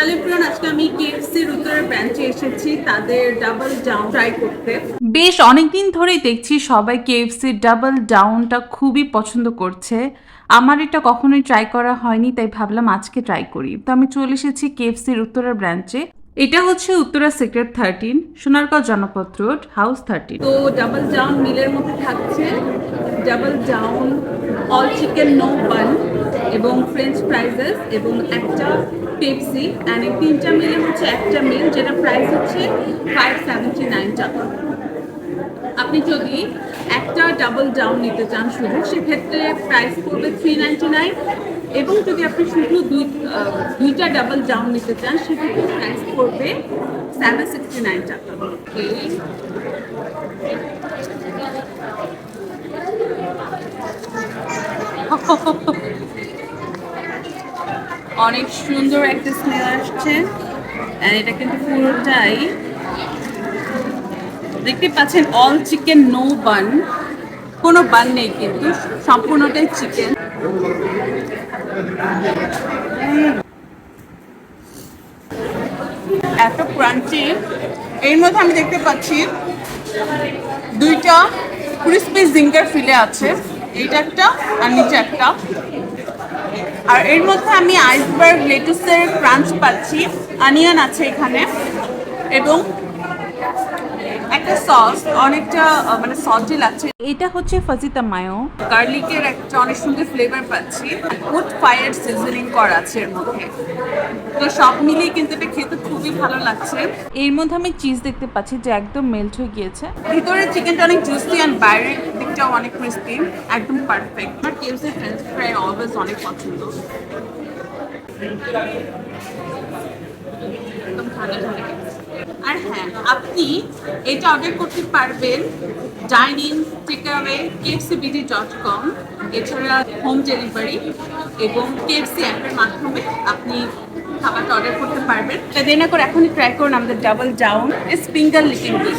Hello প্রিয়ন আজকে আমি কেএফসির উত্তরের ব্রাঞ্চে এসেছি। তাদের ডাবল জাম ট্রাই করতে। বেশ অনেকদিন ধরেই দেখছি সবাই কেএফসি ডাবল ডাউনটা খুবই পছন্দ করছে। আমার এটা কখনোই ট্রাই করা হয়নি তাই ভাবলাম আজকে ট্রাই করি। তো আমি চলে এসেছি কেএফসির উত্তরা ব্রাঞ্চে এটা হচ্ছে Uttara sector thirteen Sonargaon Janapath road house thirteen তো ডাবল ডাউন মিলের মধ্যে থাকছে। Double down all chicken no bun এবং ফ্রেঞ্চ ফ্রাইজেস এবং একটা পেপসি অ্যান্ড এই তিনটা মিলে হচ্ছে একটা মিল, যেটা প্রাইস হচ্ছে ফাইভ সেভেন্টি নাইন টাকা আপনি যদি একটা ডাবল ডাউন নিতে চান শুধু, সেক্ষেত্রে প্রাইস পড়বে থ্রি নাইনটি নাইন এবং যদি আপনি শুধু দুই দুইটা ডাবল ডাউন নিতে চান, সেক্ষেত্রে প্রাইস পড়বে সেভেন সিক্সটি নাইন টাকা. অনেক সুন্দর একটা স্মেল আসছে। এটা কিন্তু পুরোটাই দেখতে পাচ্ছেন অল চিকেন নো বান কোনো বান নেই কিন্তু, সম্পূর্ণটাই চিকেন এত ক্রাঞ্চি এর মধ্যে আমি দেখতে পাচ্ছি দুইটা ক্রিসপি জিঙ্গার ফিলে আছে। এইটা একটা আর নিচে একটা। আর এর মধ্যে আমি আইসবার্গ লেটুসের ক্রাঞ্চ পাচ্ছি অনিয়ন আছে এখানে, এবং একটা সস, অনেকটা মানে সল্টি লাগছে। এটা হচ্ছে ফাজিতা মায়ো। গার্লিকের একটা অনেক সুন্দর ফ্লেভার পাচ্ছি। উড ফায়ার সিজনিং করা আছে এর মধ্যে। তো সব মিলিয়ে কিন্তু এটা খুবই ভালো লাগছে। এর মধ্যে আমি চিজ দেখতে পাচ্ছি যে একদম মেল্ট হয়ে গিয়েছে। ভিতরে চিকেনটা অনেক জুসি অ্যান্ড বাইরের দিকটাও অনেক ক্রিস্পি একদম পারফেক্ট আমার কেএফসি ফ্রেঞ্চ ফ্রাই অলওয়েজ অনেক পছন্দ। আর হ্যাঁ আপনি এটা অর্ডার করতে পারবেন dining takeaway KFC BD dot com এছাড়া হোম ডেলিভারি এবং কেএফসি অ্যাপের মাধ্যমে আপনি খাবারটা অর্ডার করতে পারবেন। তা দেরি না করে এখনই ট্রাই করুন, আমাদের ডাবল ডাউন স্পিঙ্গার লিকিং বিট